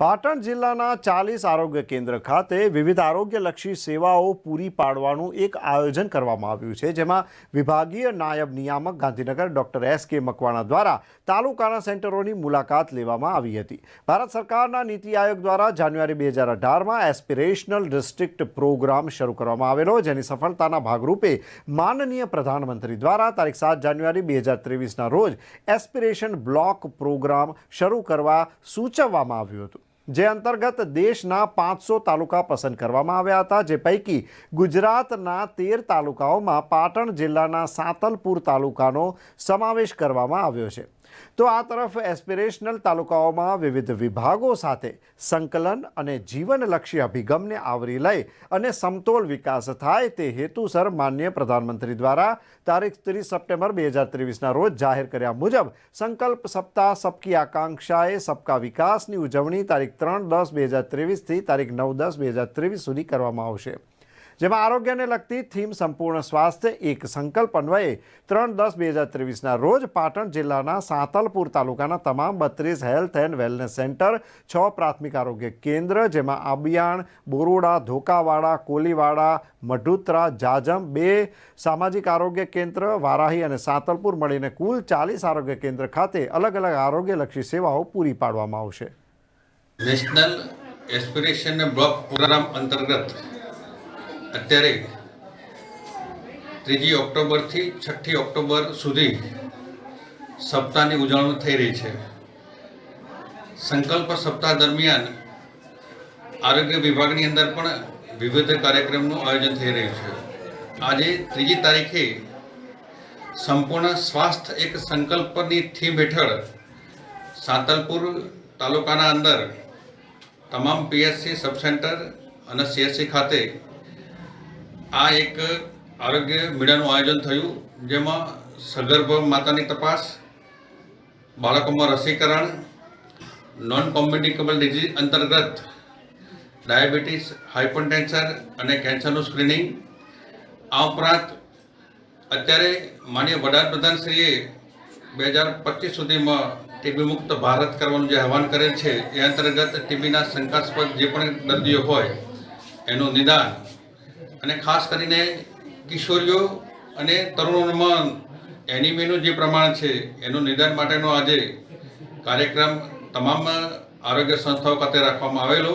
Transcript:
પાટણ જિલ્લાના ચાલીસ આરોગ્ય કેન્દ્ર ખાતે વિવિધ આરોગ્યલક્ષી સેવાઓ પૂરી પાડવાનું એક આયોજન કરવામાં આવ્યું છે, જેમાં વિભાગીય નાયબ નિયામક ગાંધીનગર ડોક્ટર એસ કે મકવાણા દ્વારા તાલુકાના સેન્ટરોની મુલાકાત લેવામાં આવી હતી. ભારત સરકારના નીતિ આયોગ દ્વારા જાન્યુઆરી બે હજાર અઢારમાં એસ્પિરેશનલ ડિસ્ટ્રિક્ટ પ્રોગ્રામ શરૂ કરવામાં આવેલો, જેની સફળતાના ભાગરૂપે માનનીય પ્રધાનમંત્રી દ્વારા તારીખ સાત જાન્યુઆરી બે હજાર ત્રેવીસના રોજ એસ્પિરેશન બ્લોક પ્રોગ્રામ શરૂ કરવા સૂચવવામાં આવ્યું હતું. જે અંતર્ગત દેશના પાંચસો તાલુકા પસંદ કરવામાં આવ્યા હતા, જે પૈકી ગુજરાતના તેર તાલુકાઓમાં પાટણ જિલ્લાના સાંતલપુર તાલુકાનો સમાવેશ કરવામાં આવ્યો છે. તો આ તરફ એસ્પિરેશનલ તાલુકાઓમાં વિવિધ વિભાગો સાથે સંકલન અને જીવનલક્ષી અભિગમને આવરી લઈ અને સમતોલ વિકાસ થાય તે હેતુસર માન્ય પ્રધાનમંત્રી દ્વારા તારીખ ત્રીસ સપ્ટેમ્બર બે હજાર ત્રેવીસના રોજ જાહેર કર્યા મુજબ સંકલ્પ સપ્તાહ સબકી આકાંક્ષાએ સબકા વિકાસની ઉજવણી તારીખ ત્રણ દસ બે હજાર ત્રેવીસથી તારીખ નવ દસ બે હજાર ત્રેવીસ સુધી કરવામાં આવશે. જેમાં આરોગ્યને લગતી થીમ સંપૂર્ણ સ્વાસ્થ્ય એક સંકલ્પ અન્વયે ત્રણ દસ બે હજાર ત્રેવીસના રોજ પાટણ જિલ્લાના સાંતલપુર તાલુકાના તમામ બત્રીસ હેલ્થ એન્ડ વેલનેસ સેન્ટર, છ પ્રાથમિક આરોગ્ય કેન્દ્ર જેમાં આબિયાણ, બોરોડા, ધોકાવાડા, કોલીવાડા, મઢુત્રા, જાજમ બે, સામાજિક આરોગ્ય કેન્દ્ર, વારાહી અને સાંતલપુર મળીને કુલ ચાલીસ આરોગ્ય કેન્દ્ર ખાતે અલગ અલગ આરોગ્યલક્ષી સેવાઓ પૂરી પાડવામાં આવશે. નેશનલ એસ્પિરેશન બ્લોક પ્રોગ્રામ અંતર્ગત અત્યારે ત્રીજી ઓક્ટોબરથી છઠ્ઠી ઓક્ટોબર સુધી સપ્તાહની ઉજવણી થઈ રહી છે. સંકલ્પ સપ્તાહ દરમિયાન આરોગ્ય વિભાગની અંદર પણ વિવિધ કાર્યક્રમનું આયોજન થઈ રહ્યું છે. આજે ત્રીજી તારીખે સંપૂર્ણ સ્વાસ્થ્ય એક સંકલ્પની થીમ હેઠળ સાંતલપુર તાલુકાના અંદર તમામ પીએચસી સબ સેન્ટર અને સીએચસી ખાતે આ એક આરોગ્ય મેળાનું આયોજન થયું, જેમાં સગર્ભ માતાની તપાસ, બાળકોમાં રસીકરણ નોન કોમ્યુનિકેબલ ડિઝીઝ અંતર્ગત ડાયાબિટીસ હાઇપરટેન્શન અને કેન્સરનું સ્ક્રીનિંગ આ ઉપરાંત અત્યારે માનીય વડાપ્રધાનશ્રીએ બે હજાર પચીસ સુધીમાં ટીબી મુક્ત ભારત કરવાનું જે આહવાન કરેલ છે, એ અંતર્ગત ટીબીના શંકાસ્પદ જે પણ દર્દીઓ હોય, એનું નિદાન અને ખાસ કરીને કિશોરીઓ અને તરુણોમાં એનિમીનું જે પ્રમાણ છે, એનું નિદાન માટેનો આજે કાર્યક્રમ તમામ આરોગ્ય સંસ્થાઓ ખાતે રાખવામાં આવેલો.